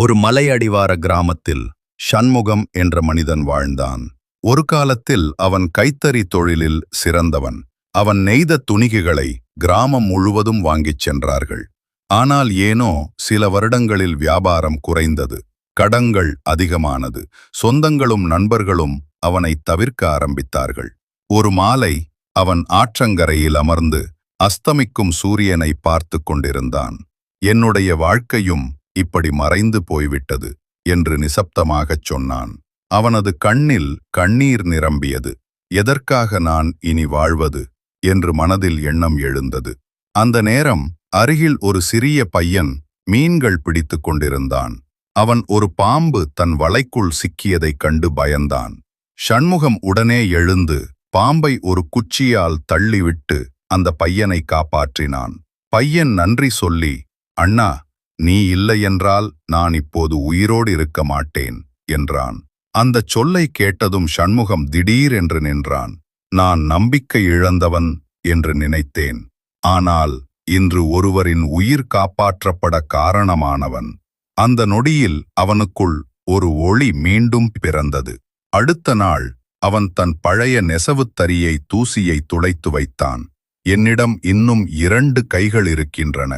ஒரு மலையடிவார கிராமத்தில் சண்முகம் என்ற மனிதன் வாழ்ந்தான். ஒரு காலத்தில் அவன் கைத்தறி தொழிலில் சிறந்தவன். அவன் நெய்த துணிகைகளை கிராமம் முழுவதும் வாங்கிச் சென்றார்கள். ஆனால் ஏனோ சில வருடங்களில் வியாபாரம் குறைந்தது. கடங்கள் அதிகமானது. சொந்தங்களும் நண்பர்களும் அவனை தவிர்க்க ஆரம்பித்தார்கள். ஒரு மாலை அவன் ஆற்றங்கரையில் அமர்ந்து அஸ்தமிக்கும் சூரியனை பார்த்து கொண்டிருந்தான். என்னுடைய வாழ்க்கையும் இப்படி மறைந்து போய்விட்டது என்று நிசப்தமாகச் சொன்னான். அவனது கண்ணில் கண்ணீர் நிரம்பியது. எதற்காக நான் இனி வாழ்வது? என்று மனதில் எண்ணம் எழுந்தது. அந்த நேரம் அருகில் ஒரு சிறிய பையன் மீன்கள் பிடித்துக் கொண்டிருந்தான். அவன் ஒரு பாம்பு தன் வலைக்குள் சிக்கியதைக் கண்டு பயந்தான். ஷண்முகம் உடனே எழுந்து பாம்பை ஒரு குச்சியால் தள்ளிவிட்டு அந்த பையனை காப்பாற்றினான். பையன் நன்றி சொல்லி அண்ணா நீ இல்லையென்றால் நான் இப்போது உயிரோடு இருக்க மாட்டேன் என்றான். அந்தச் சொல்லை கேட்டதும் ஷண்முகம் திடீரென்று நின்றான். நான் நம்பிக்கை இழந்தவன் என்று நினைத்தேன். ஆனால் இன்று ஒருவரின் உயிர் காப்பாற்றப்பட காரணமானவன். அந்த நொடியில் அவனுக்குள் ஒரு ஒளி மீண்டும் பிறந்தது. அடுத்த நாள் அவன் தன் பழைய நெசவுத்தறியை தூசியை துளைத்து வைத்தான். என்னிடம் இன்னும் இரண்டு கைகள் இருக்கின்றன.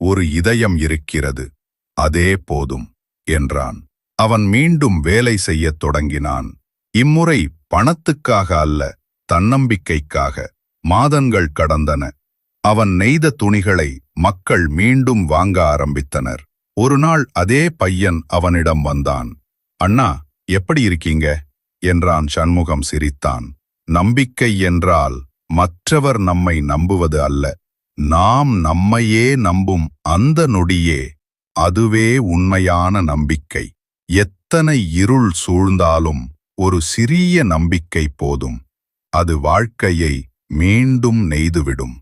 ஒரு இதயம் இருக்கிறது. அதே போதும் என்றான். அவன் மீண்டும் வேலை செய்யத் தொடங்கினான். இம்முறை பணத்துக்காக அல்ல தன்னம்பிக்கைக்காக. மாதங்கள் கடந்தன. அவன் நெய்த துணிகளை மக்கள் மீண்டும் வாங்க ஆரம்பித்தனர். ஒரு நாள் அதே பையன் அவனிடம் வந்தான். அண்ணா எப்படி இருக்கீங்க? என்றான் சண்முகம் சிரித்தான். நம்பிக்கை என்றால் மற்றவர் நம்மை நம்புவது அல்ல. நாம் நம்மையே நம்பும் அந்த நொடியே அதுவே உண்மையான நம்பிக்கை. எத்தனை இருள் சூழ்ந்தாலும் ஒரு சிறிய நம்பிக்கை போதும். அது வாழ்க்கையை மீண்டும் நெய்துவிடும்.